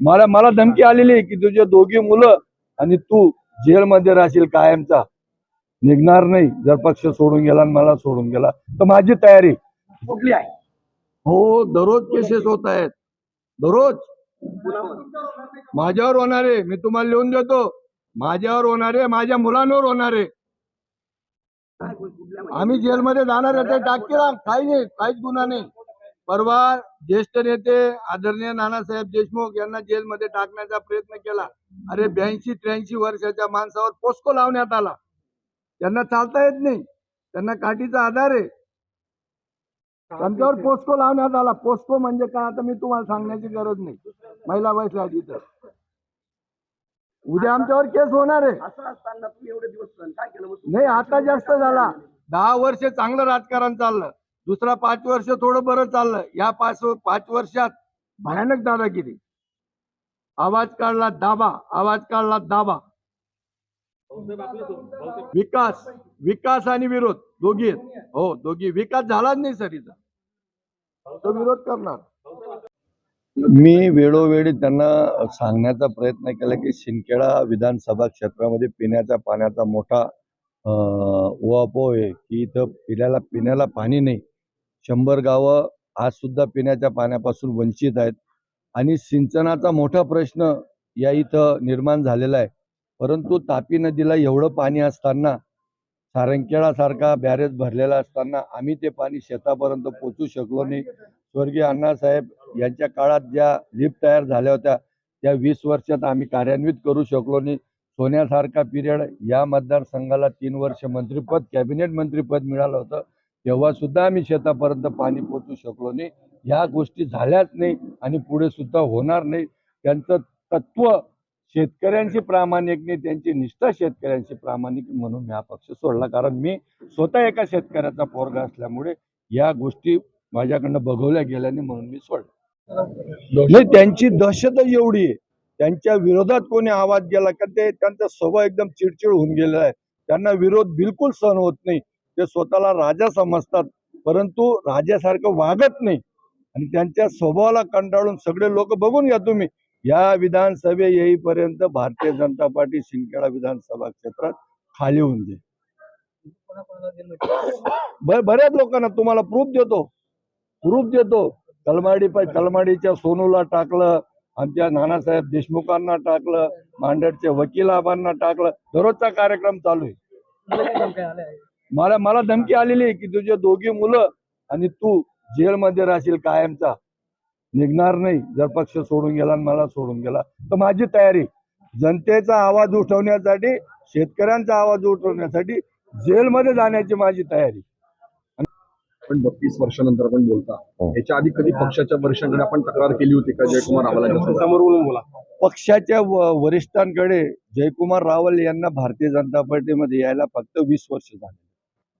मला मला धमकी आलेली आहे की तुझे दोघी मुलं आणि तू जेलमध्ये राहशील कायमचा. निघणार नाही. जर पक्ष सोडून गेला आणि मला सोडून गेला तर माझी तयारी कुठली आहे? हो दररोज केसेस होत आहेत. दररोज. माझ्यावर होणारे मी तुम्हाला लिहून देतो. माझ्यावर होणारे माझ्या मुलांवर होणारे आम्ही जेलमध्ये जाणार आहे. ते टाकतील. काही नाही. काहीच गुन्हा नाही. परवा ज्येष्ठ नेते आदरणीय नानासाहेब देशमुख यांना जेलमध्ये टाकण्याचा प्रयत्न केला. अरे ब्याऐंशी त्र्याऐंशी वर्षाच्या माणसावर पोस्को लावण्यात आला. त्यांना चालता येत नाही. त्यांना काठीचा आधार आहे. त्यांच्यावर पोस्को लावण्यात आला. पोस्को म्हणजे काय आता मी तुम्हाला सांगण्याची गरज नाही. महिला बसल्या तिथं. उद्या आमच्यावर केस होणार आहे. नाही आता जास्त झाला? दहा वर्ष चांगलं राजकारण चाललं. दुसरा पाच वर्ष थोडं बरं चाललं. या पाच पाच वर्षात भयानक दादागिरी आवाज काढला दाबा. आवाज काढला दाबा. विकास. विकास आणि विरोध. दोघी आहेत. हो दोघी. विकास झालाच नाही सर इथं. तो विरोध करणार. मी वेळोवेळी त्यांना सांगण्याचा प्रयत्न केला की शिंदखेडा विधानसभा क्षेत्रामध्ये पिण्याच्या पाण्याचा मोठा ओहापोह आहे. की इथं पिण्याला पिण्याला पाणी नाही. शंभर गावं आज सुद्धा पिण्याच्या पाण्यापासून वंचित आहेत. आणि सिंचनाचा मोठा प्रश्न या इथं निर्माण झालेला आहे. परंतु तापी नदीला एवढं पाणी असताना सारंगखेडासारखा बॅरेज भरलेला असताना आम्ही ते पाणी शेतापर्यंत पोचू शकलो नाही. स्वर्गीय अण्णासाहेब यांच्या काळात ज्या लिफ्ट तयार झाल्या होत्या त्या वीस वर्षात आम्ही कार्यान्वित करू शकलो नाही. सोन्यासारखा पिरियड या मतदारसंघाला तीन वर्ष मंत्रिपद कॅबिनेट मंत्रिपद मिळालं होतं. तेव्हा सुद्धा आम्ही शेतापर्यंत पाणी पोचू शकलो नाही. ह्या गोष्टी झाल्याच नाही आणि पुढे सुद्धा होणार नाही. त्यांचं तत्व शेतकऱ्यांशी प्रामाणिक नाही त्यांची निष्ठा शेतकऱ्यांशी प्रामाणिक म्हणून मी हा पक्ष सोडला. कारण मी स्वतः एका शेतकऱ्याचा पोरगा असल्यामुळे या गोष्टी माझ्याकडनं बघवल्या गेल्याने म्हणून मी सोडलं. नाही त्यांची दहशत एवढी आहे. त्यांच्या विरोधात कोणी आवाज गेला का ते त्यांचा स्वभाव एकदम चिडचिड होऊन गेलेला आहे. त्यांना विरोध बिलकुल सहन होत नाही. ते स्वतःला राजा समजतात परंतु राजासारखं वागत नाही. आणि त्यांच्या स्वभावाला कंटाळून सगळे लोक बघून घ्या तुम्ही. या विधानसभे येईपर्यंत भारतीय जनता पार्टी शिंदखेडा विधानसभा क्षेत्रात खाली होऊन जाईल. बऱ्याच लोकांना तुम्हाला प्रूफ देतो. प्रूफ देतो. तलमाडी पाय तलमाडीच्या सोनूला टाकलं आमच्या नानासाहेब देशमुखांना टाकलं मांडरच्या वकिलाबांना टाकलं. दररोजचा कार्यक्रम चालू आहे. मला मला धमकी आलेली की तुझे दोघी मुलं आणि तू जेलमध्ये राहशील कायमचा. निघणार नाही. जर पक्ष सोडून गेला आणि मला सोडून गेला तर माझी तयारी. जनतेचा आवाज उठवण्यासाठी शेतकऱ्यांचा आवाज उठवण्यासाठी जेलमध्ये जाण्याची माझी तयारी. आपण बत्तीस वर्षानंतर आपण बोलता. याच्या आधी कधी पक्षाच्या वरिष्ठांकडे आपण तक्रार केली होती का जयकुमार बोला. पक्षाच्या वरिष्ठांकडे जयकुमार रावल यांना भारतीय जनता पार्टीमध्ये यायला फक्त वीस वर्ष झाले.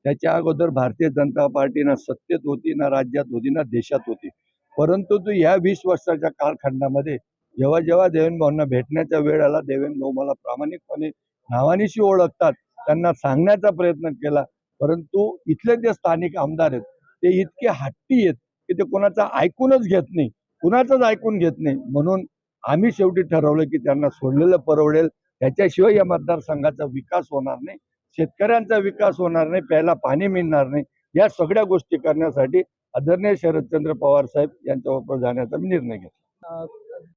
त्याच्या अगोदर भारतीय जनता पार्टी ना सत्तेत होती ना राज्यात होती ना देशात होती. परंतु तू या वीस वर्षाच्या कालखंडामध्ये जेव्हा जेव्हा देवेंद्रभाऊंना भेटण्याच्या वेळ आला देवेंद्रभाऊ मला प्रामाणिकपणे नावानिशी ओळखतात त्यांना सांगण्याचा प्रयत्न केला परंतु इथले जे स्थानिक आमदार आहेत ते इतके हट्टी आहेत की ते कोणाचं ऐकूनच घेत नाही कुणाचंच ऐकून घेत नाही. म्हणून आम्ही शेवटी ठरवलं की त्यांना सोडलेलं परवडेल. त्याच्याशिवाय या मतदारसंघाचा विकास होणार नाही. शेतकऱ्यांचा विकास होणार नाही प्यायला पाणी मिळणार नाही या सगळ्या गोष्टी करण्यासाठी आदरणीय शरदचंद्र पवार साहेब यांच्या वापर जाण्याचा मी निर्णय घेतला.